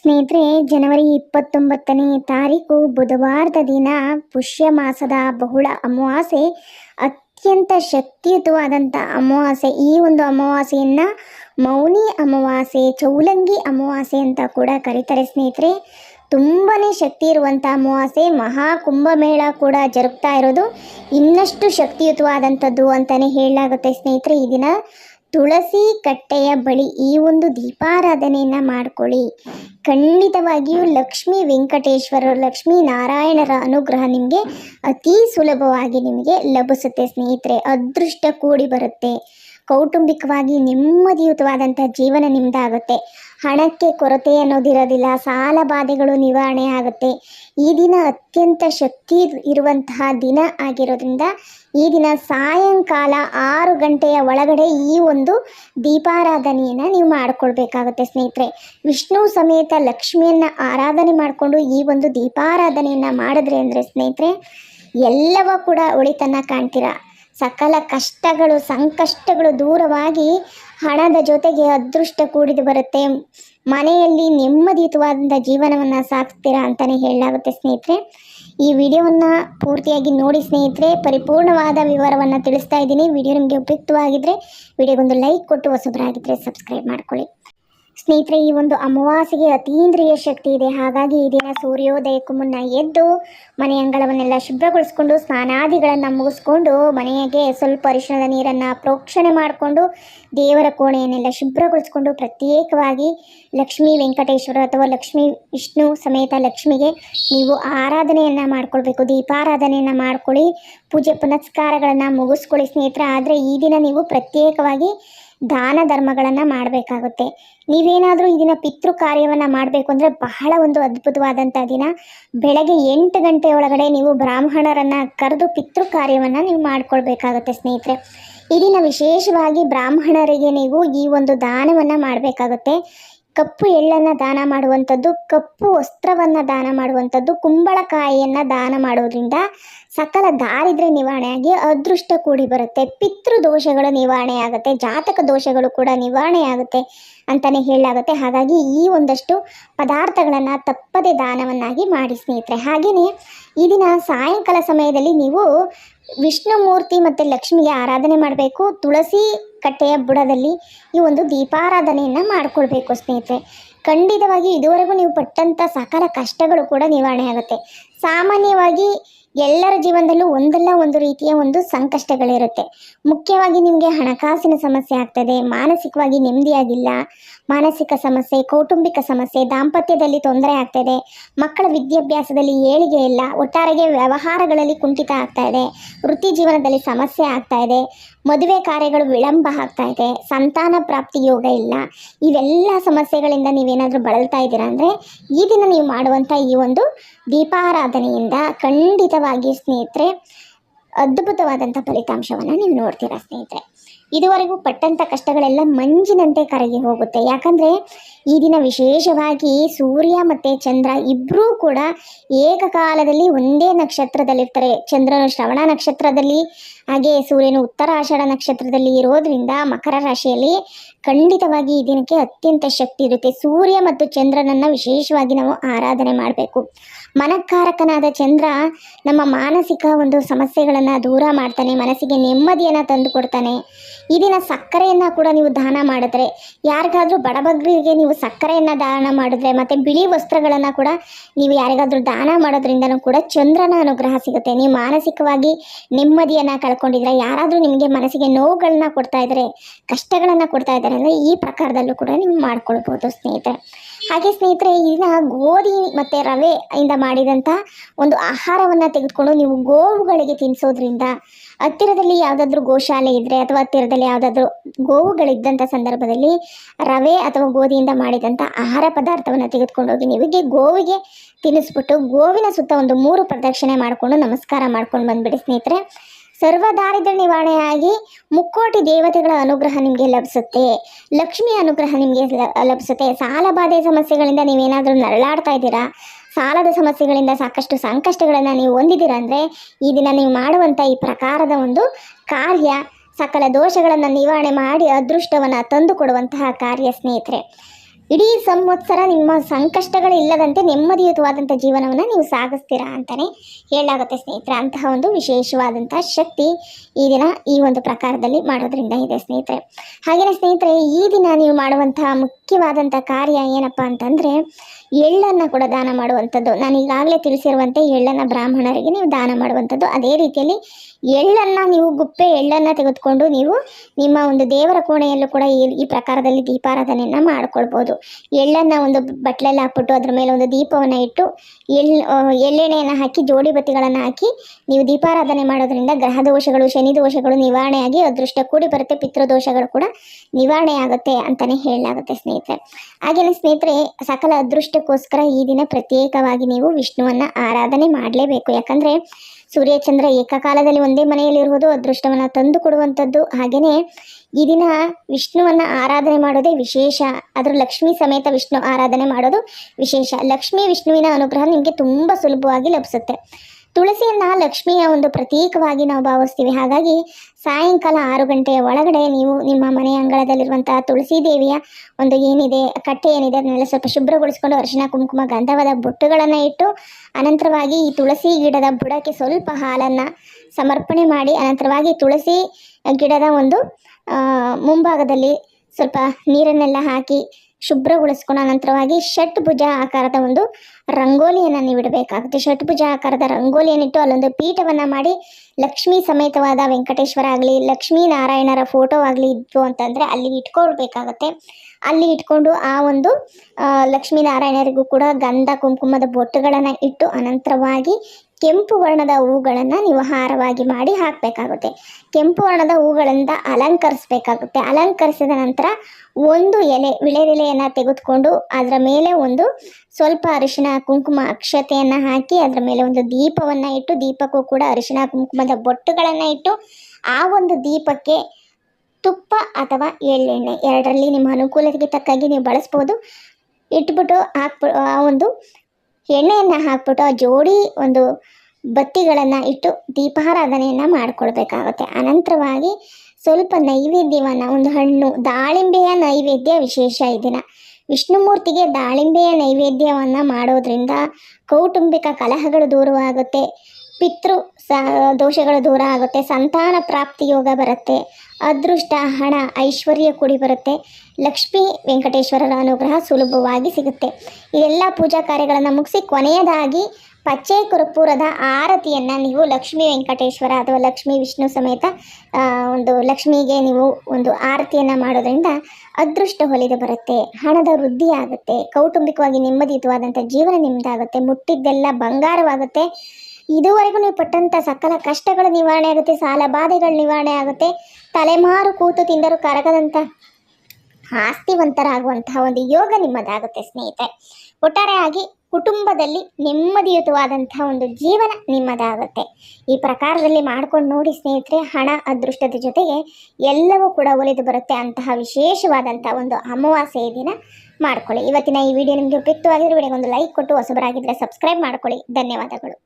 ಸ್ನೇಹಿತರೆ, ಜನವರಿ ಇಪ್ಪತ್ತೊಂಬತ್ತನೇ ತಾರೀಕು ಬುಧವಾರದ ದಿನ ಪುಷ್ಯ ಮಾಸದ ಬಹುಳ ಅಮಾವಾಸ್ಯೆ, ಅತ್ಯಂತ ಶಕ್ತಿಯುತವಾದಂಥ ಅಮಾವಾಸ್ಯೆ. ಈ ಒಂದು ಅಮಾವಾಸ್ಯೆಯನ್ನು ಮೌನಿ ಅಮಾವಾಸ್ಯೆ, ಚೌಲಂಗಿ ಅಮಾವಾಸ್ಯೆ ಅಂತ ಕೂಡ ಕರೀತಾರೆ ಸ್ನೇಹಿತರೆ. ತುಂಬಾ ಶಕ್ತಿ ಇರುವಂಥ ಅಮಾವಾಸ್ಯೆ ಮಹಾ ಕುಂಭಮೇಳ ಕೂಡ ಜರುಗ್ತಾ ಇರೋದು. ಇನ್ನಷ್ಟು ಶಕ್ತಿಯುತವಾದಂಥದ್ದು ಅಂತಲೇ ಹೇಳಲಾಗುತ್ತೆ ಸ್ನೇಹಿತರೆ ಈ ದಿನ. ತುಳಸಿ ಕಟ್ಟೆಯ ಬಳಿ ಈ ಒಂದು ದೀಪಾರಾಧನೆಯನ್ನು ಮಾಡ್ಕೊಳ್ಳಿ. ಖಂಡಿತವಾಗಿಯೂ ಲಕ್ಷ್ಮೀ ವೆಂಕಟೇಶ್ವರ ಲಕ್ಷ್ಮೀ ನಾರಾಯಣರ ಅನುಗ್ರಹ ನಿಮಗೆ ಅತಿ ಸುಲಭವಾಗಿ ನಿಮಗೆ ಲಭಿಸುತ್ತೆ ಸ್ನೇಹಿತರೆ. ಅದೃಷ್ಟ ಕೂಡಿ ಬರುತ್ತೆ. ಕೌಟುಂಬಿಕವಾಗಿ ನೆಮ್ಮದಿಯುತವಾದಂಥ ಜೀವನ ನಿಮ್ಮದಾಗುತ್ತೆ ಹಣಕ್ಕೆ ಕೊರತೆ ಅನ್ನೋದಿರೋದಿಲ್ಲ, ಸಾಲ ಬಾಧೆಗಳು ನಿವಾರಣೆ ಆಗುತ್ತೆ. ಈ ದಿನ ಅತ್ಯಂತ ಶಕ್ತಿ ಇರುವಂತಹ ದಿನ ಆಗಿರೋದ್ರಿಂದ ಈ ದಿನ ಸಾಯಂಕಾಲ ಆರು ಗಂಟೆಯ ಒಳಗಡೆ ಈ ಒಂದು ದೀಪಾರಾಧನೆಯನ್ನು ನೀವು ಮಾಡಿಕೊಳ್ಬೇಕಾಗುತ್ತೆ ಸ್ನೇಹಿತರೆ. ವಿಷ್ಣು ಸಮೇತ ಲಕ್ಷ್ಮಿಯನ್ನು ಆರಾಧನೆ ಮಾಡಿಕೊಂಡು ಈ ಒಂದು ದೀಪಾರಾಧನೆಯನ್ನು ಮಾಡಿದ್ರೆ ಅಂದರೆ ಸ್ನೇಹಿತರೆ, ಎಲ್ಲವ ಕೂಡ ಒಳಿತನ್ನು ಕಾಣ್ತೀರಾ? ಸಕಲ ಕಷ್ಟಗಳು, ಸಂಕಷ್ಟಗಳು ದೂರವಾಗಿ ಹಣದ ಜೊತೆಗೆ ಅದೃಷ್ಟ ಕೂಡಿದು ಬರುತ್ತೆ. ಮನೆಯಲ್ಲಿ ನೆಮ್ಮದಿಯುತವಾದಂಥ ಜೀವನವನ್ನು ಸಾಗಿಸ್ತೀರಾ ಅಂತಲೇ ಹೇಳಲಾಗುತ್ತೆ ಸ್ನೇಹಿತರೆ. ಈ ವಿಡಿಯೋವನ್ನು ಪೂರ್ತಿಯಾಗಿ ನೋಡಿ ಸ್ನೇಹಿತರೆ. ಪರಿಪೂರ್ಣವಾದ ವಿವರವನ್ನು ತಿಳಿಸ್ತಾ ಇದ್ದೀನಿ. ವಿಡಿಯೋ ನಿಮಗೆ ಉಪಯುಕ್ತವಾಗಿದ್ದರೆ ವಿಡಿಯೋಗೊಂದು ಲೈಕ್ ಕೊಟ್ಟು ಹೊಸಬರಾಗಿದ್ದರೆ ಸಬ್ಸ್ಕ್ರೈಬ್ ಮಾಡ್ಕೊಳ್ಳಿ. ಸ್ನೇಹಿತರೆ, ಈ ಒಂದು ಅಮಾವಾಸ್ಯೆಗೆ ಅತೀಂದ್ರಿಯ ಶಕ್ತಿ ಇದೆ. ಹಾಗಾಗಿ ಈ ದಿನ ಸೂರ್ಯೋದಯಕ್ಕೂ ಮುನ್ನ ಎದ್ದು ಮನೆ ಅಂಗಳವನ್ನೆಲ್ಲ ಶುಭ್ರಗೊಳಿಸ್ಕೊಂಡು, ಸ್ನಾನಾದಿಗಳನ್ನು ಮುಗಿಸ್ಕೊಂಡು, ಮನೆಗೆ ಸ್ವಲ್ಪ ಅರಿಶಿಣದ ನೀರನ್ನು ಪ್ರೋಕ್ಷಣೆ ಮಾಡಿಕೊಂಡು, ದೇವರ ಕೋಣೆಯನ್ನೆಲ್ಲ ಶುಭ್ರಗೊಳಿಸ್ಕೊಂಡು, ಪ್ರತ್ಯೇಕವಾಗಿ ಲಕ್ಷ್ಮೀ ವೆಂಕಟೇಶ್ವರ ಅಥವಾ ಲಕ್ಷ್ಮೀ ವಿಷ್ಣು ಸಮೇತ ಲಕ್ಷ್ಮಿಗೆ ನೀವು ಆರಾಧನೆಯನ್ನು ಮಾಡಿಕೊಳ್ಬೇಕು. ದೀಪಾರಾಧನೆಯನ್ನು ಮಾಡ್ಕೊಳ್ಳಿ, ಪೂಜೆ ಪುನಸ್ಕಾರಗಳನ್ನು ಮುಗಿಸ್ಕೊಳ್ಳಿ ಸ್ನೇಹಿತರೆ. ಆದರೆ ಈ ದಿನ ನೀವು ಪ್ರತ್ಯೇಕವಾಗಿ ದಾನ ಧರ್ಮಗಳನ್ನು ಮಾಡಬೇಕಾಗುತ್ತೆ. ನೀವೇನಾದರೂ ದಿನ ಪಿತೃ ಕಾರ್ಯವನ್ನು ಮಾಡಬೇಕು ಅಂದರೆ ಬಹಳ ಒಂದು ಅದ್ಭುತವಾದಂಥ ದಿನ. ಬೆಳಗ್ಗೆ ಎಂಟು ಗಂಟೆ ಒಳಗಡೆ ನೀವು ಬ್ರಾಹ್ಮಣರನ್ನು ಕರೆದು ಪಿತೃ ಕಾರ್ಯವನ್ನು ನೀವು ಮಾಡ್ಕೊಳ್ಬೇಕಾಗುತ್ತೆ ಸ್ನೇಹಿತರೆ. ಈ ದಿನ ವಿಶೇಷವಾಗಿ ಬ್ರಾಹ್ಮಣರಿಗೆ ನೀವು ಈ ಒಂದು ದಾನವನ್ನು ಮಾಡಬೇಕಾಗುತ್ತೆ. ಕಪ್ಪು ಎಳ್ಳನ್ನು ದಾನ ಮಾಡುವಂಥದ್ದು, ಕಪ್ಪು ವಸ್ತ್ರವನ್ನು ದಾನ ಮಾಡುವಂಥದ್ದು, ಕುಂಬಳಕಾಯಿಯನ್ನು ದಾನ ಮಾಡೋದ್ರಿಂದ ಸಕಲ ದಾರಿದ್ರ್ಯ ನಿವಾರಣೆಯಾಗಿ ಅದೃಷ್ಟ ಕೂಡಿ ಬರುತ್ತೆ. ಪಿತೃ ದೋಷಗಳು ನಿವಾರಣೆ ಆಗುತ್ತೆ, ಜಾತಕ ದೋಷಗಳು ಕೂಡ ನಿವಾರಣೆ ಆಗುತ್ತೆ ಅಂತಲೇ ಹೇಳಲಾಗುತ್ತೆ. ಹಾಗಾಗಿ ಈ ಒಂದಷ್ಟು ಪದಾರ್ಥಗಳನ್ನು ತಪ್ಪದೆ ದಾನವನ್ನಾಗಿ ಮಾಡಿ ಸ್ನೇಹಿತರೆ. ಹಾಗೆಯೇ ಈ ದಿನ ಸಾಯಂಕಾಲ ಸಮಯದಲ್ಲಿ ನೀವು ವಿಷ್ಣುಮೂರ್ತಿ ಮತ್ತು ಲಕ್ಷ್ಮಿಗೆ ಆರಾಧನೆ ಮಾಡಬೇಕು. ತುಳಸಿ ಕಟ್ಟೆಯ ಬುಡದಲ್ಲಿ ಈ ಒಂದು ದೀಪಾರಾಧನೆಯನ್ನು ಮಾಡಿಕೊಳ್ಬೇಕು ಸ್ನೇಹಿತರೆ. ಖಂಡಿತವಾಗಿ ಇದುವರೆಗೂ ನೀವು ಪಟ್ಟಂಥ ಸಕಲ ಕಷ್ಟಗಳು ಕೂಡ ನಿವಾರಣೆ ಆಗುತ್ತೆ. ಸಾಮಾನ್ಯವಾಗಿ ಎಲ್ಲರ ಜೀವನದಲ್ಲೂ ಒಂದಲ್ಲ ಒಂದು ರೀತಿಯ ಒಂದು ಸಂಕಷ್ಟಗಳಿರುತ್ತೆ. ಮುಖ್ಯವಾಗಿ ನಿಮಗೆ ಹಣಕಾಸಿನ ಸಮಸ್ಯೆ ಆಗ್ತದೆ, ಮಾನಸಿಕವಾಗಿ ನೆಮ್ಮದಿಯಾಗಿಲ್ಲ, ಮಾನಸಿಕ ಸಮಸ್ಯೆ, ಕೌಟುಂಬಿಕ ಸಮಸ್ಯೆ, ದಾಂಪತ್ಯದಲ್ಲಿ ತೊಂದರೆ ಆಗ್ತದೆ, ಮಕ್ಕಳ ವಿದ್ಯಾಭ್ಯಾಸದಲ್ಲಿ ಏಳಿಗೆ ಇಲ್ಲ, ಒಟ್ಟಾರೆಗೆ ವ್ಯವಹಾರಗಳಲ್ಲಿ ಕುಂಠಿತ ಆಗ್ತಾ ಇದೆ, ವೃತ್ತಿ ಜೀವನದಲ್ಲಿ ಸಮಸ್ಯೆ ಆಗ್ತಾ ಇದೆ, ಮದುವೆ ಕಾರ್ಯಗಳು ವಿಳಂಬ ಆಗ್ತಾ ಇದೆ, ಸಂತಾನ ಪ್ರಾಪ್ತಿ ಯೋಗ ಇಲ್ಲ, ಇವೆಲ್ಲ ಸಮಸ್ಯೆಗಳಿಂದ ನೀವೇನಾದರೂ ಬಳಲ್ತಾ ಇದ್ದೀರಾ ಅಂದರೆ ಈ ದಿನ ನೀವು ಮಾಡುವಂಥ ಈ ಒಂದು ದೀಪಾರಾಧನೆಯಿಂದ ಖಂಡಿತವಾಗಿ ಸ್ನೇಹಿತರೆ ಅದ್ಭುತವಾದಂಥ ಫಲಿತಾಂಶವನ್ನು ನೀವು ನೋಡ್ತೀರಾ ಸ್ನೇಹಿತರೆ. ಇದುವರೆಗೂ ಪಟ್ಟಂಥ ಕಷ್ಟಗಳೆಲ್ಲ ಮಂಜಿನಂತೆ ಕರಗಿ ಹೋಗುತ್ತೆ. ಯಾಕಂದರೆ ಈ ದಿನ ವಿಶೇಷವಾಗಿ ಸೂರ್ಯ ಮತ್ತು ಚಂದ್ರ ಇಬ್ಬರೂ ಕೂಡ ಏಕಕಾಲದಲ್ಲಿ ಒಂದೇ ನಕ್ಷತ್ರದಲ್ಲಿರ್ತಾರೆ. ಚಂದ್ರನು ಶ್ರವಣ ನಕ್ಷತ್ರದಲ್ಲಿ, ಹಾಗೆ ಸೂರ್ಯನು ಉತ್ತರಾಷಾಢ ನಕ್ಷತ್ರದಲ್ಲಿ ಇರೋದ್ರಿಂದ ಮಕರ ರಾಶಿಯಲ್ಲಿ ಖಂಡಿತವಾಗಿ ಈ ದಿನಕ್ಕೆ ಅತ್ಯಂತ ಶಕ್ತಿ ಇರುತ್ತೆ. ಸೂರ್ಯ ಮತ್ತು ಚಂದ್ರನನ್ನು ವಿಶೇಷವಾಗಿ ನಾವು ಆರಾಧನೆ ಮಾಡಬೇಕು. ಮನಕಾರಕನಾದ ಚಂದ್ರ ನಮ್ಮ ಮಾನಸಿಕ ಒಂದು ಸಮಸ್ಯೆಗಳನ್ನು ದೂರ ಮಾಡ್ತಾನೆ, ಮನಸ್ಸಿಗೆ ನೆಮ್ಮದಿಯನ್ನು ತಂದುಕೊಡ್ತಾನೆ. ಈ ದಿನ ಸಕ್ಕರೆಯನ್ನು ಕೂಡ ನೀವು ದಾನ ಮಾಡಿದ್ರೆ, ಯಾರಿಗಾದರೂ ಬಡಬಗ್ಗರಿಗೆ ನೀವು ಸಕ್ಕರೆಯನ್ನು ದಾನ ಮಾಡಿದ್ರೆ ಮತ್ತು ಬಿಳಿ ವಸ್ತ್ರಗಳನ್ನು ಕೂಡ ನೀವು ಯಾರಿಗಾದರೂ ದಾನ ಮಾಡೋದ್ರಿಂದನೂ ಕೂಡ ಚಂದ್ರನ ಅನುಗ್ರಹ ಸಿಗುತ್ತೆ. ನೀವು ಮಾನಸಿಕವಾಗಿ ನೆಮ್ಮದಿಯನ್ನು ಕಳ್ಕೊಂಡಿದ್ರೆ, ಯಾರಾದರೂ ನಿಮಗೆ ಮನಸ್ಸಿಗೆ ನೋವುಗಳನ್ನ ಕೊಡ್ತಾ ಇದ್ದಾರೆ ಕಷ್ಟಗಳನ್ನು ಕೊಡ್ತಾ ಇದ್ದಾರೆ ಅಂದರೆ ಈ ಪ್ರಕಾರದಲ್ಲೂ ಕೂಡ ನೀವು ಮಾಡ್ಕೊಳ್ಬೋದು ಸ್ನೇಹಿತರೆ. ಹಾಗೆ ಸ್ನೇಹಿತರೆ ಇದನ್ನ ಗೋಧಿ ಮತ್ತು ರವೆ ಇಂದ ಮಾಡಿದಂಥ ಒಂದು ಆಹಾರವನ್ನು ತೆಗೆದುಕೊಂಡು ನೀವು ಗೋವುಗಳಿಗೆ ತಿನ್ನಿಸೋದ್ರಿಂದ ಹತ್ತಿರದಲ್ಲಿ ಯಾವುದಾದ್ರೂ ಗೋಶಾಲೆ ಇದ್ದರೆ ಅಥವಾ ಹತ್ತಿರದಲ್ಲಿ ಯಾವುದಾದ್ರೂ ಗೋವುಗಳಿದ್ದಂಥ ಸಂದರ್ಭದಲ್ಲಿ ರವೆ ಅಥವಾ ಗೋಧಿಯಿಂದ ಮಾಡಿದಂಥ ಆಹಾರ ಪದಾರ್ಥವನ್ನು ತೆಗೆದುಕೊಂಡು ಹೋಗಿ ನೀವಿಗೆ ಗೋವಿಗೆ ತಿನ್ನಿಸ್ಬಿಟ್ಟು ಗೋವಿನ ಸುತ್ತ ಒಂದು ಮೂರು ಪ್ರದಕ್ಷಿಣೆ ಮಾಡಿಕೊಂಡು ನಮಸ್ಕಾರ ಮಾಡ್ಕೊಂಡು ಬಂದುಬಿಡಿ ಸ್ನೇಹಿತರೆ. ಸರ್ವ ದಾರಿದ್ರ್ಯ ನಿವಾರಣೆಯಾಗಿ ಮುಕ್ಕೋಟಿ ದೇವತೆಗಳ ಅನುಗ್ರಹ ನಿಮಗೆ ಲಭಿಸುತ್ತೆ. ಲಕ್ಷ್ಮಿ ಅನುಗ್ರಹ ನಿಮಗೆ ಲಭಿಸುತ್ತೆ. ಸಾಲ ಬಾಧೆ ಸಮಸ್ಯೆಗಳಿಂದ ನೀವೇನಾದರೂ ನರಳಾಡ್ತಾ ಇದ್ದೀರಾ? ಸಾಲದ ಸಮಸ್ಯೆಗಳಿಂದ ಸಾಕಷ್ಟು ಸಂಕಷ್ಟಗಳನ್ನು ನೀವು ಹೊಂದಿದ್ದೀರಾ ಅಂದರೆ ಈ ದಿನ ನೀವು ಮಾಡುವಂಥ ಈ ಪ್ರಕಾರದ ಒಂದು ಕಾರ್ಯ, ಸಕಲ ದೋಷಗಳನ್ನು ನಿವಾರಣೆ ಮಾಡಿ ಅದೃಷ್ಟವನ್ನು ತಂದು ಕೊಡುವಂತಹ ಕಾರ್ಯ ಸ್ನೇಹಿತರೆ. ಇಡೀ ಸಂವತ್ಸರ ನಿಮ್ಮ ಸಂಕಷ್ಟಗಳು ಇಲ್ಲದಂತೆ ನೆಮ್ಮದಿಯುತವಾದಂಥ ಜೀವನವನ್ನು ನೀವು ಸಾಗಿಸ್ತೀರಾ ಅಂತಲೇ ಹೇಳಲಾಗುತ್ತೆ ಸ್ನೇಹಿತರೆ. ಅಂತಹ ಒಂದು ವಿಶೇಷವಾದಂಥ ಶಕ್ತಿ ಈ ದಿನ ಈ ಒಂದು ಪ್ರಕಾರದಲ್ಲಿ ಮಾಡೋದ್ರಿಂದ ಇದೆ ಸ್ನೇಹಿತರೆ. ಹಾಗೆಯೇ ಸ್ನೇಹಿತರೆ, ಈ ದಿನ ನೀವು ಮಾಡುವಂತಹ ಮುಖ್ಯವಾದಂಥ ಕಾರ್ಯ ಏನಪ್ಪ ಅಂತಂದರೆ ಎಳ್ಳನ್ನು ಕೂಡ ದಾನ ಮಾಡುವಂಥದ್ದು. ನಾನು ಈಗಾಗಲೇ ತಿಳಿಸಿರುವಂತೆ ಎಳ್ಳನ್ನು ಬ್ರಾಹ್ಮಣರಿಗೆ ನೀವು ದಾನ ಮಾಡುವಂಥದ್ದು. ಅದೇ ರೀತಿಯಲ್ಲಿ ಎಳ್ಳನ್ನು ನೀವು ಗುಪ್ಪೆ ಎಳ್ಳನ್ನು ತೆಗೆದುಕೊಂಡು ನೀವು ನಿಮ್ಮ ಒಂದು ದೇವರ ಕೋಣೆಯಲ್ಲೂ ಕೂಡ ಈ ಪ್ರಕಾರದಲ್ಲಿ ದೀಪಾರಾಧನೆಯನ್ನು ಮಾಡ್ಕೊಳ್ಬೋದು. ಎಳ್ಳನ್ನು ಒಂದು ಬಟ್ಲಲ್ಲಿ ಹಾಕ್ಬಿಟ್ಟು ಅದ್ರ ಮೇಲೆ ಒಂದು ದೀಪವನ್ನು ಇಟ್ಟು ಎಳ್ಳು ಆ, ಎಳ್ಳೆಣ್ಣೆಯನ್ನು ಹಾಕಿ ಜೋಡಿ ಬತ್ತಿಗಳನ್ನು ಹಾಕಿ ನೀವು ದೀಪಾರಾಧನೆ ಮಾಡೋದ್ರಿಂದ ಗ್ರಹ ದೋಷಗಳು ಶನಿ ದೋಷಗಳು ನಿವಾರಣೆಯಾಗಿ ಅದೃಷ್ಟ ಕೂಡಿ ಬರುತ್ತೆ. ಪಿತೃದೋಷಗಳು ಕೂಡ ನಿವಾರಣೆ ಆಗುತ್ತೆ ಅಂತಲೇ ಹೇಳಲಾಗುತ್ತೆ ಸ್ನೇಹಿತರೆ. ಹಾಗೆಯೇ ಸ್ನೇಹಿತರೆ ಸಕಲ ಅದೃಷ್ಟಕ್ಕೋಸ್ಕರ ಈ ದಿನ ಪ್ರತ್ಯೇಕವಾಗಿ ನೀವು ವಿಷ್ಣುವನ್ನು ಆರಾಧನೆ ಮಾಡಲೇಬೇಕು. ಯಾಕಂದರೆ ಸೂರ್ಯ ಚಂದ್ರ ಏಕಕಾಲದಲ್ಲಿ ಒಂದೇ ಮನೆಯಲ್ಲಿರುವುದು ಅದೃಷ್ಟವನ್ನು ತಂದು ಕೊಡುವಂಥದ್ದು. ಹಾಗೆಯೇ ಈ ದಿನ ವಿಷ್ಣುವನ್ನು ಆರಾಧನೆ ಮಾಡೋದೇ ವಿಶೇಷ. ಅದರ ಲಕ್ಷ್ಮೀ ಸಮೇತ ವಿಷ್ಣು ಆರಾಧನೆ ಮಾಡೋದು ವಿಶೇಷ. ಲಕ್ಷ್ಮೀ ವಿಷ್ಣುವಿನ ಅನುಗ್ರಹ ನಿಮಗೆ ತುಂಬ ಸುಲಭವಾಗಿ ಲಭಿಸುತ್ತೆ. ತುಳಸಿಯನ್ನು ಲಕ್ಷ್ಮಿಯ ಒಂದು ಪ್ರತೀಕವಾಗಿ ನಾವು ಭಾವಿಸ್ತೀವಿ. ಹಾಗಾಗಿ ಸಾಯಂಕಾಲ ಆರು ಗಂಟೆಯ ಒಳಗಡೆ ನೀವು ನಿಮ್ಮ ಮನೆ ಅಂಗಳದಲ್ಲಿರುವಂತಹ ತುಳಸಿ ದೇವಿಯ ಒಂದು ಏನಿದೆ, ಕಟ್ಟೆ ಏನಿದೆ, ಅದನ್ನೆಲ್ಲ ಸ್ವಲ್ಪ ಶುಭ್ರಗೊಳಿಸ್ಕೊಂಡು ಅರಿಶಿನ, ಕುಂಕುಮ, ಗಂಧವಾದ ಬೊಟ್ಟುಗಳನ್ನು ಇಟ್ಟು ಅನಂತರವಾಗಿ ಈ ತುಳಸಿ ಗಿಡದ ಬುಡಕ್ಕೆ ಸ್ವಲ್ಪ ಹಾಲನ್ನು ಸಮರ್ಪಣೆ ಮಾಡಿ ಅನಂತರವಾಗಿ ತುಳಸಿ ಗಿಡದ ಒಂದು ಮುಂಭಾಗದಲ್ಲಿ ಸ್ವಲ್ಪ ನೀರನ್ನೆಲ್ಲ ಹಾಕಿ ಶುಭ್ರಗೊಳಿಸ್ಕೊಂಡು ಅನಂತರವಾಗಿ ಷಟ್ಭುಜ ಆಕಾರದ ಒಂದು ರಂಗೋಲಿಯನ್ನು ನೀವು ಇಡಬೇಕಾಗುತ್ತೆ. ಷಟ್ಭುಜ ಆಕಾರದ ರಂಗೋಲಿಯನ್ನಿಟ್ಟು ಅಲ್ಲೊಂದು ಪೀಠವನ್ನು ಮಾಡಿ ಲಕ್ಷ್ಮೀ ಸಮೇತವಾದ ವೆಂಕಟೇಶ್ವರ ಆಗಲಿ, ಲಕ್ಷ್ಮೀ ನಾರಾಯಣರ ಫೋಟೋ ಆಗಲಿ ಇತ್ತು ಅಂತಂದರೆ ಅಲ್ಲಿ ಇಟ್ಕೊಳ್ಬೇಕಾಗತ್ತೆ. ಅಲ್ಲಿ ಇಟ್ಕೊಂಡು ಆ ಒಂದು ಲಕ್ಷ್ಮೀ ನಾರಾಯಣರಿಗೂ ಕೂಡ ಗಂಧ, ಕುಂಕುಮದ ಬೊಟ್ಟುಗಳನ್ನು ಇಟ್ಟು ಅನಂತರವಾಗಿ ಕೆಂಪು ವರ್ಣದ ಹೂಗಳನ್ನು ನೀವು ಹಾರವಾಗಿ ಮಾಡಿ ಹಾಕಬೇಕಾಗುತ್ತೆ. ಕೆಂಪು ವರ್ಣದ ಹೂಗಳಿಂದ ಅಲಂಕರಿಸಬೇಕಾಗುತ್ತೆ. ಅಲಂಕರಿಸಿದ ನಂತರ ಒಂದು ಎಲೆ ವಿಳೆದೆಲೆಯನ್ನು ತೆಗೆದುಕೊಂಡು ಅದರ ಮೇಲೆ ಒಂದು ಸ್ವಲ್ಪ ಅರಿಶಿನ ಕುಂಕುಮ ಅಕ್ಷತೆಯನ್ನು ಹಾಕಿ ಅದರ ಮೇಲೆ ಒಂದು ದೀಪವನ್ನು ಇಟ್ಟು ದೀಪಕ್ಕೂ ಕೂಡ ಅರಿಶಿನ ಕುಂಕುಮದ ಬೊಟ್ಟುಗಳನ್ನು ಇಟ್ಟು ಆ ಒಂದು ದೀಪಕ್ಕೆ ತುಪ್ಪ ಅಥವಾ ಎಳ್ಳೆಣ್ಣೆ ಎರಡರಲ್ಲಿ ನಿಮ್ಮ ಅನುಕೂಲತೆಗೆ ತಕ್ಕಾಗಿ ನೀವು ಬಳಸ್ಬೋದು. ಇಟ್ಬಿಟ್ಟು ಹಾಕ್ಬಿ, ಆ ಒಂದು ಎಣ್ಣೆಯನ್ನು ಹಾಕ್ಬಿಟ್ಟು ಆ ಜೋಡಿ ಒಂದು ಬತ್ತಿಗಳನ್ನು ಇಟ್ಟು ದೀಪಾರಾಧನೆಯನ್ನು ಮಾಡಿಕೊಳ್ಬೇಕಾಗುತ್ತೆ. ಅನಂತರವಾಗಿ ಸ್ವಲ್ಪ ನೈವೇದ್ಯವನ್ನು, ಒಂದು ಹಣ್ಣು, ದಾಳಿಂಬೆಯ ನೈವೇದ್ಯ ವಿಶೇಷ ಈ ದಿನ. ವಿಷ್ಣುಮೂರ್ತಿಗೆ ದಾಳಿಂಬೆಯ ನೈವೇದ್ಯವನ್ನು ಮಾಡೋದ್ರಿಂದ ಕೌಟುಂಬಿಕ ಕಲಹಗಳು ದೂರವಾಗುತ್ತೆ, ಪಿತೃ ಸ, ದೋಷಗಳು ದೂರ ಆಗುತ್ತೆ, ಸಂತಾನ ಪ್ರಾಪ್ತಿ ಯೋಗ ಬರುತ್ತೆ, ಅದೃಷ್ಟ, ಹಣ, ಐಶ್ವರ್ಯ ಕೂಡಿ ಬರುತ್ತೆ, ಲಕ್ಷ್ಮೀ ವೆಂಕಟೇಶ್ವರರ ಅನುಗ್ರಹ ಸುಲಭವಾಗಿ ಸಿಗುತ್ತೆ. ಇದೆಲ್ಲ ಪೂಜಾ ಕಾರ್ಯಗಳನ್ನು ಮುಗಿಸಿ ಕೊನೆಯದಾಗಿ ಪಚ್ಚೆ ಕರ್ಪೂರದ ಆರತಿಯನ್ನು ನೀವು ಲಕ್ಷ್ಮೀ ವೆಂಕಟೇಶ್ವರ ಅಥವಾ ಲಕ್ಷ್ಮೀ ವಿಷ್ಣು ಸಮೇತ ಒಂದು ಲಕ್ಷ್ಮಿಗೆ ನೀವು ಒಂದು ಆರತಿಯನ್ನು ಮಾಡೋದ್ರಿಂದ ಅದೃಷ್ಟ ಹೊಲಿದು ಬರುತ್ತೆ, ಹಣದ ವೃದ್ಧಿ ಆಗುತ್ತೆ, ಕೌಟುಂಬಿಕವಾಗಿ ನೆಮ್ಮದಿಯುತವಾದಂಥ ಜೀವನ ನಿಮ್ಮದಾಗುತ್ತೆ ಮುಟ್ಟಿದ್ದೆಲ್ಲ ಬಂಗಾರವಾಗುತ್ತೆ. ಇದುವರೆಗೂ ನೀವು ಪಟ್ಟಂಥ ಸಕಲ ಕಷ್ಟಗಳು ನಿವಾರಣೆ ಆಗುತ್ತೆ, ಸಾಲ ಬಾಧೆಗಳು ನಿವಾರಣೆ ಆಗುತ್ತೆ. ತಲೆಮಾರು ಕೂತು ತಿಂದರೂ ಕರಗದಂಥ ಆಸ್ತಿವಂತರಾಗುವಂತಹ ಒಂದು ಯೋಗ ನಿಮ್ಮದಾಗುತ್ತೆ ಸ್ನೇಹಿತರೆ. ಒಟ್ಟಾರೆಯಾಗಿ ಕುಟುಂಬದಲ್ಲಿ ನೆಮ್ಮದಿಯುತವಾದಂತಹ ಒಂದು ಜೀವನ ನಿಮ್ಮದಾಗುತ್ತೆ. ಈ ಪ್ರಕಾರದಲ್ಲಿ ಮಾಡ್ಕೊಂಡು ನೋಡಿ ಸ್ನೇಹಿತರೆ, ಹಣ ಅದೃಷ್ಟದ ಜೊತೆಗೆ ಎಲ್ಲವೂ ಕೂಡ ಒಲಿದು ಬರುತ್ತೆ ಅಂತಹ ವಿಶೇಷವಾದಂಥ ಒಂದು ಅಮಾವಾಸ್ಯೆ ದಿನ ಮಾಡ್ಕೊಳ್ಳಿ. ಇವತ್ತಿನ ಈ ವಿಡಿಯೋ ನಿಮಗೆ ಉಪಯುಕ್ತವಾಗಿರೋ ವಿಡಿಯೋಗೆ ಒಂದು ಲೈಕ್ ಕೊಟ್ಟು ಹೊಸಬರಾಗಿದ್ದರೆ ಸಬ್ಸ್ಕ್ರೈಬ್ ಮಾಡ್ಕೊಳ್ಳಿ. ಧನ್ಯವಾದಗಳು.